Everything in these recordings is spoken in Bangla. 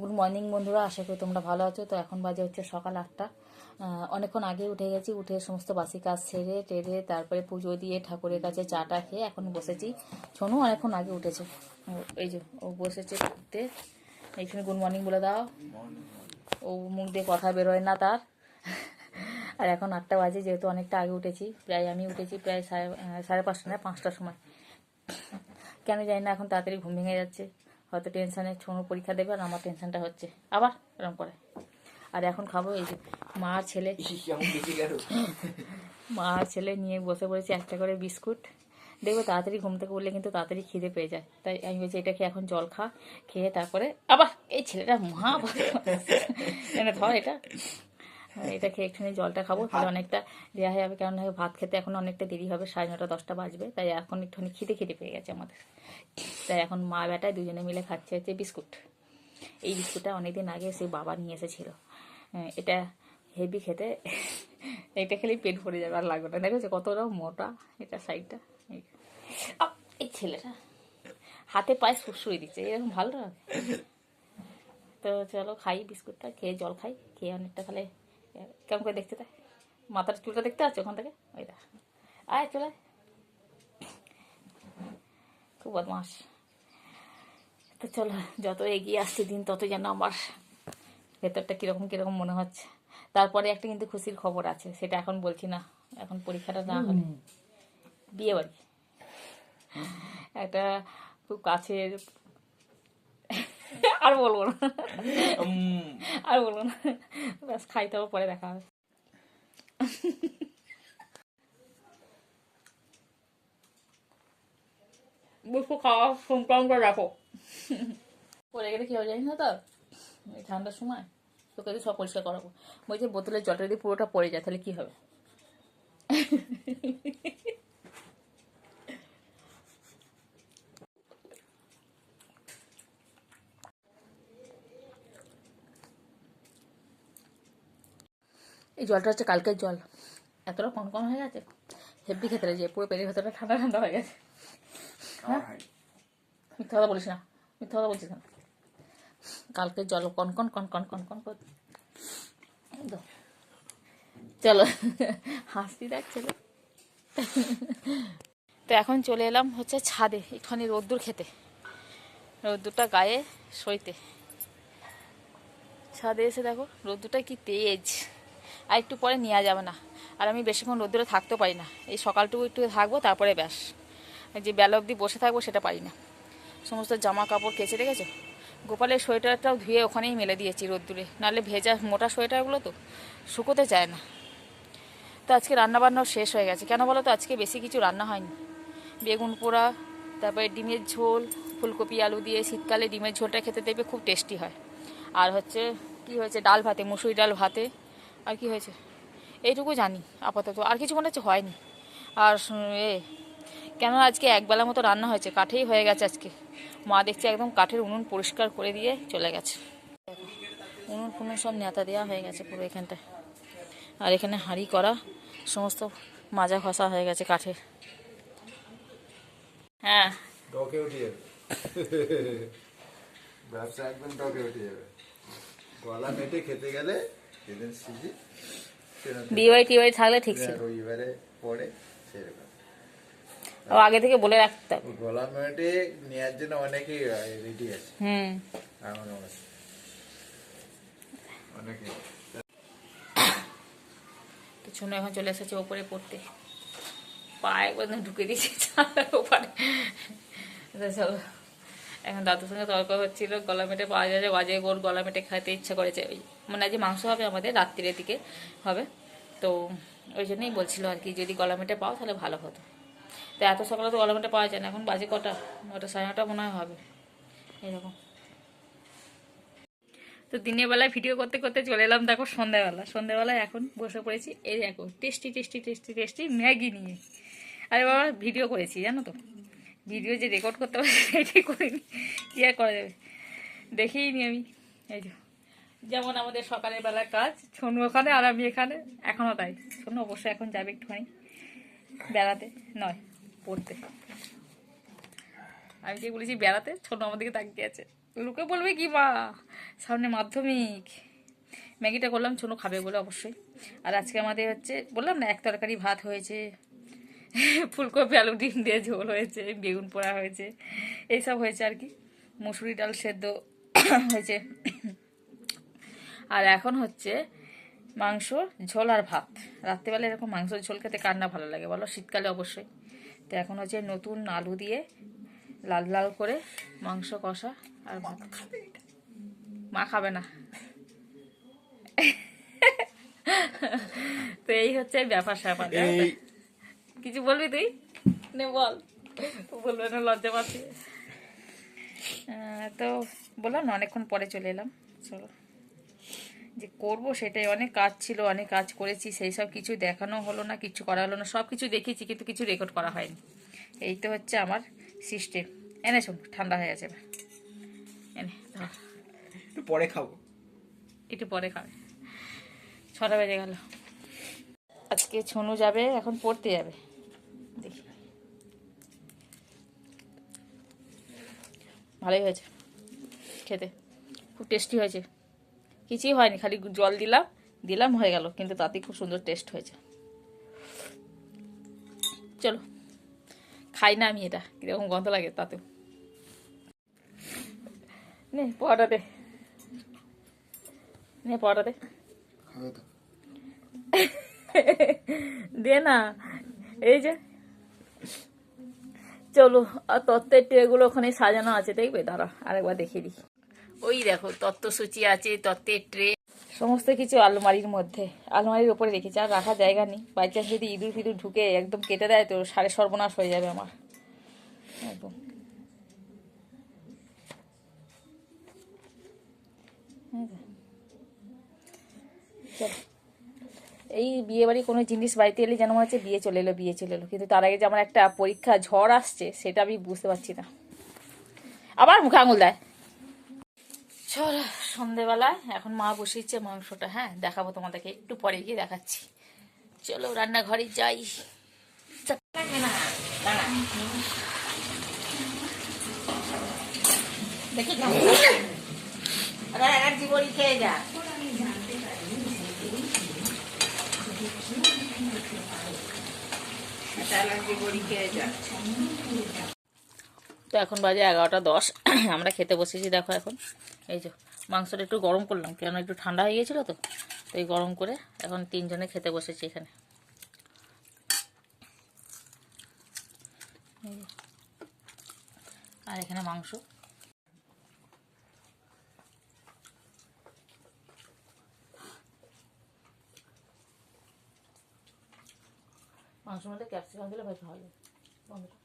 গুড মর্নিং বন্ধুরা। আশা করি তোমরা ভালো আছো। তো এখন বাজে হচ্ছে সকাল আটটা। অনেকক্ষণ আগে উঠে গেছি। উঠে সমস্ত বাসি কাজ সেরে, টেরে, তারপরে পুজো দিয়ে ঠাকুরের কাছে চাটা খেয়ে এখন বসেছি। সোনু অনেকক্ষণ আগে উঠেছে। এই যে, ও বসেছে উঠতে। এইখানে গুড মর্নিং বলে দাও। ও মুখ দিয়ে কথা বেরোয় না তার। আর এখন আটটা বাজে, যেহেতু অনেকটা আগে উঠেছি। প্রায় আমি উঠেছি প্রায় সাড়ে সাড়ে পাঁচটা না, পাঁচটার সময়। কেন জানি না, এখন তাড়াতাড়ি ঘুম ভেঙে যাচ্ছে। হয়তো টেনশানে ছোনো পরীক্ষা দেবে আর আমার টেনশনটা হচ্ছে। আবার এরকম করে। আর এখন খাব এই যে মা আর ছেলে মা আর ছেলে নিয়ে বসে পড়েছি একটা করে বিস্কুট। দেখব তাড়াতাড়ি ঘুম থেকে উঠলে কিন্তু তাড়াতাড়ি খিদে পেয়ে যায়। তাই আমি বলছি এটা খেয়ে এখন জল খা খেয়ে তারপরে আবার এই ছেলেটা মহা এনে ধর এটা। এটা খেয়ে একটুখানি জলটা খাব তাহলে অনেকটা দেওয়া হয়ে যাবে। কারণ ভাত খেতে এখন অনেকটা দেরি হবে সাড়ে নটা দশটা বাজবে তাই এখন একটুখানি খিদে খিদে পেয়ে গেছে আমাদের। তাই এখন মা বেটায় দুজনে মিলে খাচ্ছে হচ্ছে বিস্কুট। এই বিস্কুটটা অনেকদিন আগে সেই বাবা নিয়ে এসেছিল। এটা হেভি খেতে এটা খেলেই পেট ভরে যাবে আর লাগবে না। দেখেছে কতটা মোটা এটা সাইডটা। এই ছেলেটা হাতে পায়ে সুরসুরি দিচ্ছে এরকম ভালো তো চলো খাই বিস্কুটটা খেয়ে জল খাই খেয়ে অনেকটা তাহলে কেমন করে দেখতে তাই? মাথার চুলটা দেখতে পাচ্ছ ওখান থেকে? ওইটা আয় চলে খুব বদমাস তো চলো যত এগিয়ে আসছে দিন তত যেন আমার ভেতরটা কীরকম কীরকম মনে হচ্ছে। তারপরে একটা কিন্তু খুশির খবর আছে সেটা এখন বলছি না। এখন পরীক্ষাটা না হলে। বিয়ে বাড়ি। একটা খুব কাছের আর বলব না। আর বলব না। ব্যাস খাইতে হবে পরে দেখা হবে। বসে খাওয়া সংক্রান্ত রাখো। পরে গেলে কি হবে জানিস না তো এই ঠান্ডার সময় তোকে সব পরিষ্কার করাবো। বলছি বোতলের জলটা যদি পুরোটা পড়ে যায় তাহলে কি হবে? এই জলটা হচ্ছে কালকের জল। এতটা কম কম হয়ে গেছে হেব্বি খেতে যে পুরো পেটের ভেতরটা ঠান্ডা ঠান্ডা হয়ে গেছে। হ্যাঁ? মিথ্যা কথা বলিস না মিথ্যা কথা বলছিস না। কালকে জল কন কন কন কন কন কন কর। চলো হাসি দেখ ছেলে তো এখন চলে এলাম হচ্ছে ছাদে একটুখানি রোদ্দুর খেতে। রোদ্দুরটা গায়ে সইতে। ছাদে এসে দেখো রোদ্দুরটা কি তেজ। আর একটু পরে নেওয়া যাবে না। আর আমি বেশিক্ষণ রোদ্দুরে থাকতেও পারি না। এই সকালটুকু একটু থাকব, তারপরে ব্যাস। যে বেলা অবধি বসে থাকব সেটা পারি না। সমস্ত জামা কাপড় কেচে রেখেছো? গোপালের সোয়েটারটাও ধুয়ে ওখানেই মেলে দিয়েছি রোদ্দুরে। নাহলে ভেজা মোটা সোয়েটারগুলো তো শুকোতে চায় না। তো আজকে রান্নাবান্নাও শেষ হয়ে গেছে। কেন বলো তো, আজকে বেশি কিছু রান্না হয়নি। বেগুন পোড়া, তারপরে ডিমের ঝোল, ফুলকপি, আলু দিয়ে শীতকালে ডিমের ঝোলটা খেতে দেবে খুব টেস্টি হয়। আর হচ্ছে, কি হয়েছে? ডাল ভাতে, মুসুরি ডাল ভাতে আর কি হয়েছে? এইটুকু জানি, আপাতত। আর কিছু মনে হচ্ছে হয়নি। আর এ, কেন আজকে একবেলা মতো রান্না হয়েছে? কাঠেই হয়ে গেছে আজকে। মা দেখছে একদম কাঠের উনুন পরিষ্কার করে দিয়ে চলে গেছে। উনুন ফুনুন সব নেতা দেওয়া হয়ে গেছে পুরো এখানটায়। আর এখানে হাঁড়ি করা, সমস্ত মাজা ঘষা হয়ে গেছে কাঠের। হ্যাঁ। ব্যবসা একদম উঠে যাবে। গলা মেটে খেতে গেলে যেদিন সিজি টিয়ে বাড়ি থাকলে ঠিক ছিল। রবিবারে পরে সেরকম। ও আগে থেকে বলে রাখতে। হবে গলা মেটে নেওয়ার জন্য অনেকেই রেডি আছে। হুম। আমার অনেকে তো এখন চলে এসেছে ওপরে পড়তে। পা একবার ঢুকে দিয়েছে ওপারে। চলো। এখন দাদুর সঙ্গে তর্ক হচ্ছিল, গলা মেটে পাওয়া যাচ্ছে বাজে গোল গলা মেটে খাইতে ইচ্ছা করেছে। ওই মানে আজ মাংস হবে আমাদের রাত্রির দিকে, হবে। তো ওই জন্যই বলছিল আর কি, যদি গলা মেটে পাও তাহলে ভালো হতো। তো এত সকালে তো গলা মেটে পাওয়া যায় না, এখন বাজে কটা? ওটা সাড়ে নটা মনে হয় হবে। এরকম। তো দিনের বেলায় ভিডিও করতে করতে চলে এলাম দেখো সন্ধ্যাবেলা। সন্ধ্যাবেলায় এখন বসে পড়েছি, এই দেখো, tasty tasty tasty tasty Maggi নিয়ে। আরে বাবা, ভিডিও করেছি, জানো তো? ভিডিও যে রেকর্ড করতে পারে সেটাই করিনি। কী আর করা যাবে? দেখিই আমি। এই যে, যেমন আমাদের সকালের বেলার কাজ, ছনু ওখানে আর আমি এখানে। এখনও তাই। ছনু অবশ্যই এখন যাবে একটুখানি। বেড়াতে নয়, পড়তে। আমি যে বলেছি বেড়াতে ছোট আমাদেরকে তাকিয়ে আছে। লোকে বলবে কি মা সামনে মাধ্যমিক। ম্যাগিটা করলাম, ছোনো খাবে বলে অবশ্যই। আর আজকে আমাদের হচ্ছে, বললাম না, এক তরকারি ভাত হয়েছে। ফুলকপি আলু ডিম দিয়ে ঝোল হয়েছে বেগুন পোড়া হয়েছে এইসব হয়েছে আর কি। মুসুরি ডাল সেদ্ধ হয়েছে। আর এখন হচ্ছে মাংস ঝোল আর ভাত। রাত্রেবেলা এরকম মাংস ঝোল খেতে কার না ভালো লাগে বলো? শীতকালে অবশ্যই। তো এখন হচ্ছে নতুন আলু দিয়ে লাল লাল করে মাংস কষা আর ভাত। মা খাবে না। তো এই হচ্ছে ব্যাপার স্যাপার? কিছু বলবি তুই? নে বল। বলবে না লজ্জা পাচ্ছি। তো বললাম না অনেকক্ষণ পরে চলে এলাম। চলো। যে করব সেটাই অনেক কাজ ছিল অনেক কাজ করেছি সেই সব কিছু দেখানো হলো না কিছু করা হলো না সব কিছু দেখিয়েছি কিন্তু কিছু রেকর্ড করা হয়নি। এই তো হচ্ছে আমার সিস্টেম এনে শোন ঠান্ডা হয়ে গেছে এনে একটু পরে খাব। একটু পরে খাবে। ছটা বেজে গেল। আজকে ছনু যাবে এখন পড়তে যাবে দেখি ভালোই হয়েছে খেতে। খুব টেস্টি হয়েছে। কিছুই হয়নি খালি জল দিলাম দিলাম হয়ে গেল। কিন্তু তাতেই খুব সুন্দর টেস্ট হয়েছে। চলো খাই না আমি এটা কীরকম গন্ধ লাগে তাতেও নে দে। নে দে। দে না। এই যে। চলো, আর তত্ত্বের ট্রেগুলো ওখানে সাজানো আছে, দেখবে? দাঁড়া, আরেকবার দেখিয়ে দিই। ওই দেখো, তত্ত্বসূচি আছে, তত্ত্বের ট্রে। সমস্ত কিছু আলমারির মধ্যে, আলমারির ওপরে রেখেছি, আর রাখার জায়গা নেই। বাই চান্স যদি ইঁদুর ফিদুর ঢুকে একদম কেটে দেয় তো, সাড়ে সর্বনাশ হয়ে যাবে আমার। একদম। চলো। এই বিয়ে বাড়ি কোনো জিনিস বাড়িতে এলে যেন মনে হচ্ছে বিয়ে চলে এলো, বিয়ে চলে এলো। কিন্তু তার আগে যে আমার একটা পরীক্ষা ঝড় আসছে, সেটা আমি বুঝতে পারছি না। আবার মুখে আঙুল দেয়। চলো, সন্ধেবেলায় এখন মা বসিয়েছে মাংসটা হ্যাঁ দেখাবো তোমাদেরকে, একটু পরে গিয়ে দেখাচ্ছি। চলো, রান্নাঘরে যাই। দেখি আরে এক খেয়ে যা তো এখন বাজে এগারোটা দশ। আমরা খেতে বসেছি, দেখো এখন। এই যে, মাংসটা একটু গরম করলাম কেন একটু ঠান্ডা হয়ে গেছিল তো তো এই গরম করে এখন তিনজনে খেতে বসেছি এখানে। আর এখানে মাংস। মাংসের মধ্যে ক্যাপসিকাম দিলে বেশ ভালো বন্ধুটা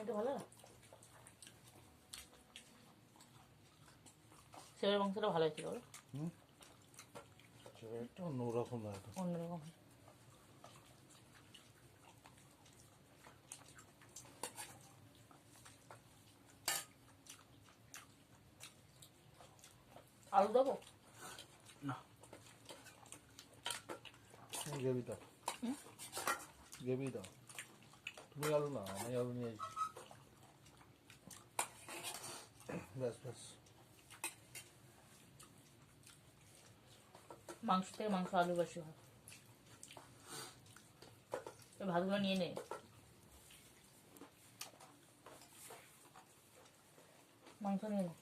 এটা ভালো? না সেবের মাংসটা ভালো হয়েছিল বলো। অন্যরকম অন্যরকম। আলু দেবো? গ্রেভি দাও গ্রেভি দাও তুমি আলু না আমি আলু নিয়ে ব্যাস ব্যাস। মাংস থেকে মাংস আলু বেশি হয়। ভাতগুলো নিয়ে নে। মাংস নিয়ে নে।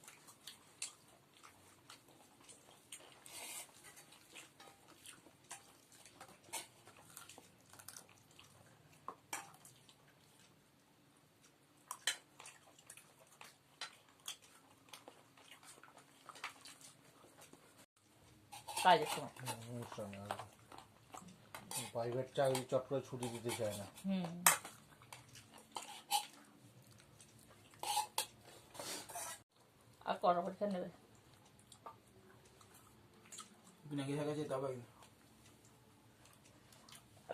কাজের সময় অনুষ্ঠানে প্রাইভেট চাকরি চট করে ছুটি দিতে চায় না। হুম। আর কটা পরীক্ষা নেবে? পিনাকি থাকা যেতে হবে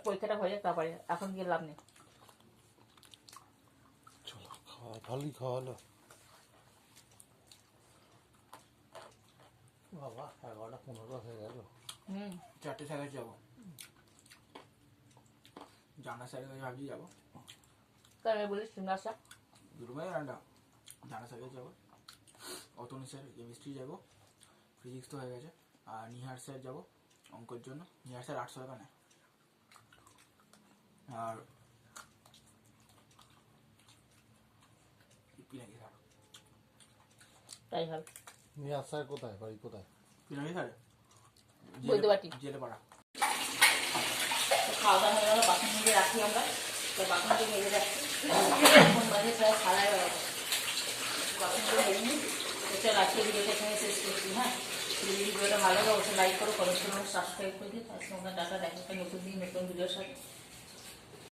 পরীক্ষাটা হয়ে যাক তারপরে এখন গিয়ে লাভ নেই। চলো খাওয়া ভালোই খাওয়ালো বাবা এগারোটা পনেরো হয়ে গেল। হুম। চারটে সাড়ে যাব। জানা সাড়ে ভাবছি যাব। তাহলে বলিস সিমরাসা দুটো মেয়ে রান্না জানা সাড়ে যাব। অতনি স্যার কেমিস্ট্রি যাব। ফিজিক্স তো হয়ে গেছে। আর নিহার স্যার যাব অঙ্কের জন্য। নিহার স্যার আটশো টাকা নেয়। আর পিনাকি স্যার? তাই হবে আসার কোথায়? বাড়ি কোথায়? পিনাকি স্যার বৈদ্যবাটি। জেলে পাড়া। খাওয়া দাওয়া হয়ে গেল বাসন মেজে রাখি আমরা। তো বাসনটি মেজে রাখছি এখন বাজে প্রায় সাড়ে এগারো বাসনগুলো মেজে নিই। তো চল আজকে ভিডিওটা এখানে শেষ করছি হ্যাঁ? ভিডিওটা ভালো লাগে অবশ্যই লাইক করো কমেন্ট করো সাবস্ক্রাইব করে দিই তার সঙ্গে টাকা দেখা একটা নতুন দিন নতুন ভিডিওর সাথে।